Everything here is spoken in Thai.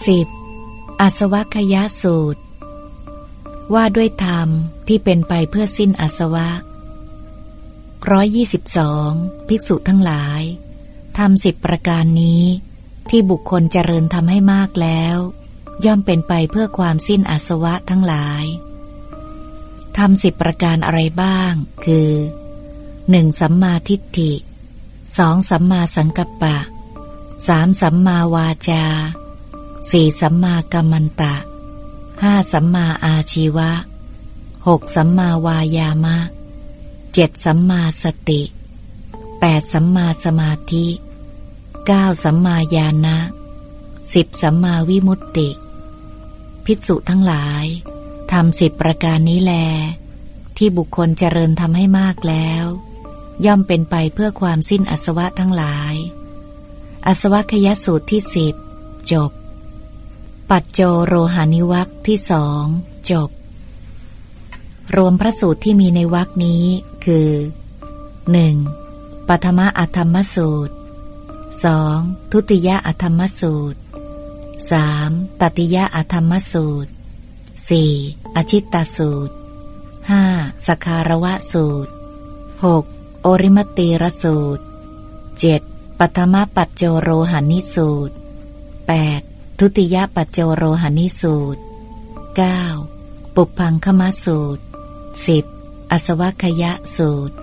10. อาสวัคยสูตร ว่าด้วยธรรมที่เป็นไปเพื่อสิ้นอาสวะร้อยยี่สิบสองภิกษุทั้งหลายทำสิบประการนี้ ที่บุคคลเจริญทำให้มากแล้ว ย่อมเป็นไปเพื่อความสิ้นอาสวะทั้งหลายทำสิบประการอะไรบ้าง คือหนึ่งสัมมาทิฏฐิสองสัมมาสังกัปปะสามสัมมาวาจา สี่สัมมากัมมันตะห้าสัมมาอาชีวะหกสัมมาวายามะเจ็ดสัมมาสติแปดสัมมาสมาธิเก้าสัมมาญาณะสิบสัมมาวิมุตติ ภิกษุทั้งหลายทำสิบประการนี้แล ที่บุคคลเจริญทำให้มากแล้ว ย่อมเป็นไปเพื่อความสิ้นอสวะทั้งหลาย อสวะขยสูตรที่สิบจบ ปัจโจโรหานิวักที่สองจบ รวมพระสูตรที่มีในวักนี้คือ 1. ปัทมะอัธรรมสูตร 2. ทุติยะอัธรรมสูตร 3. ตติยะอัธรรมสูตร 4. อชิตตสูตร 5. สคารวะสูตร 6. โอริมตีรสูตร 7. ปัทมปัจโจโรหานิสูตร 8. ทุติยปัจโจโรหานิสูตร 9. ปุพังคมสูตร 10. อสวัคยะสูตร